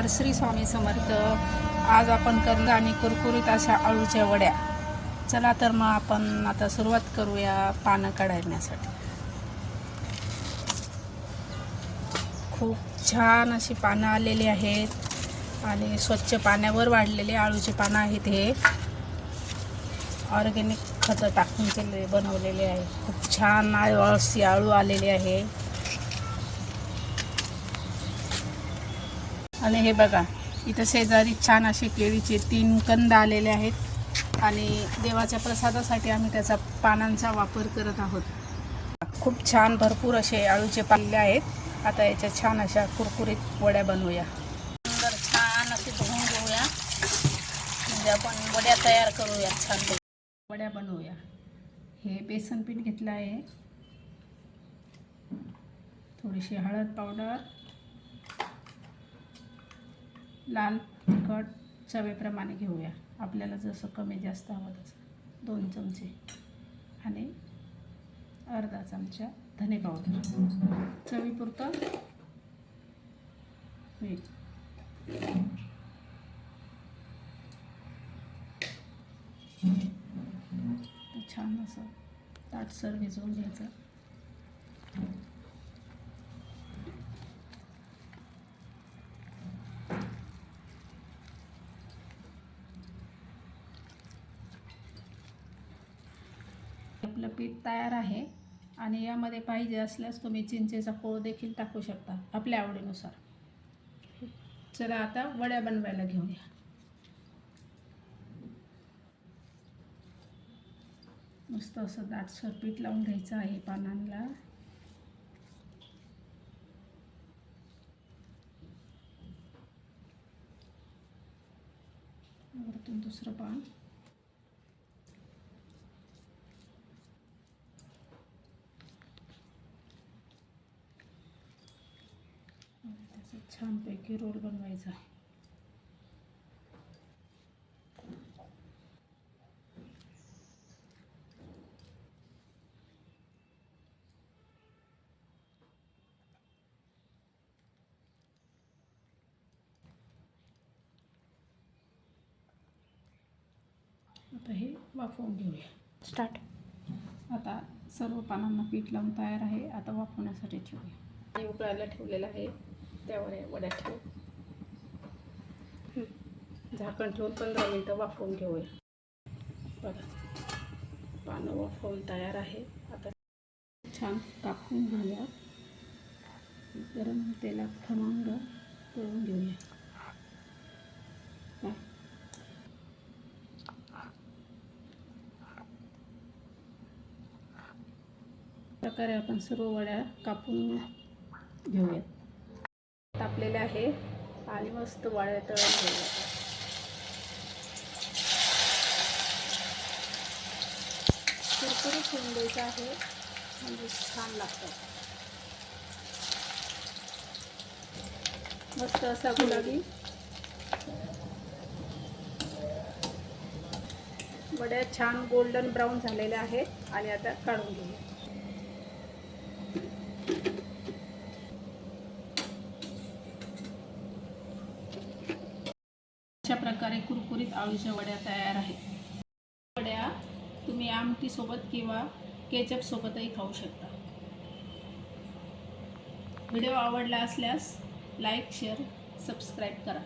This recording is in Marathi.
नमस्कार. श्री स्वामी समर्थ. आज आपण करणार आणि कुरकुरीत अशा आळूच्या वड्या. चला तर मग आपण आता सुरुवात करूया पानं काढण्यासाठी. खूप छान अशी पानं आलेली आहेत आणि स्वच्छ पाण्यावर वाढलेले आळूचे पानं आहेत हे. ऑर्गॅनिक खतं टाकून केले बनवलेले आहे. खूप छान आळू आळू आलेली आहे. आणि हे बघा इथं शेजारी छान असे केळीचे तीन कंद आलेले आहेत आणि देवाच्या प्रसादासाठी आम्ही त्याचा पानांचा वापर करत आहोत. खूप छान भरपूर असे आळूचे पाल्ले आहेत. आता याच्या छान अशा कुरकुरीत वड्या बनवूया. सुंदर छान असे धुवून घेऊया. म्हणजे आपण वड्या तयार करूया छान वड्या बनवूया. हे बेसन पीठ घेतलं आहे. थोडीशी हळद पावडर. लाल तिखट चवेप्रमाणे घेऊया. आपल्याला जसं कमी जास्त हवं तसं. दोन चमचे आणि अर्धा चमचा धने पावडर. चवीपुरतं मीठ. छान असं ताटसर भिजवून घ्यायचं. आपलं पीठ तयार आहे आणि यामध्ये पाहिजे असल्यास तुम्ही चिंचेचा पोळ देखील टाकू शकता आपल्या आवडीनुसार. चला आता वड्या बनवायला घेऊया मस्त असं दाटसर पीठ लावून घ्यायचं आहे पानांना वरतून दुसरं पान आणि त्याचा छानपैकी रोल बनवायचा आहे. आता हे वाफवून घेऊया. स्टार्ट आता सर्व पानांना पीठ लावून तयार आहे. आता वाफवण्यासाठी ठेवूया. आणि उकळायला ठेवलेलं आहे. त्यावर हे वड्या ठेवू. झाकण ठेवून पंधरा मिनटं वाफवून घेऊया. बघा पानं वाफवून तयार आहे. आता छान कापून घेऊया गरम तेलात खमंग तळून घेऊया. प्रकारे आपण सर्व वड्या कापून घेऊयात. तापलेले आहे आणि मस्त वाळ्या तळून घेऊयात कुरकुरीत ठेवून द्यायचं आहे. म्हणजे छान लागतं. मस्त असा गुलाबी. वड्या छान गोल्डन ब्राऊन झालेल्या आहेत. आणि आता काढून घेऊया. प्रकारे कुरकुरीत आळूच्या वड्या तयार आहेत. वड्या तुम्ही आमटीसोबत किंवा केचपसोबतही खाऊ शकता. व्हिडिओ आवडला असल्यास लाईक शेअर सबस्क्राईब करा.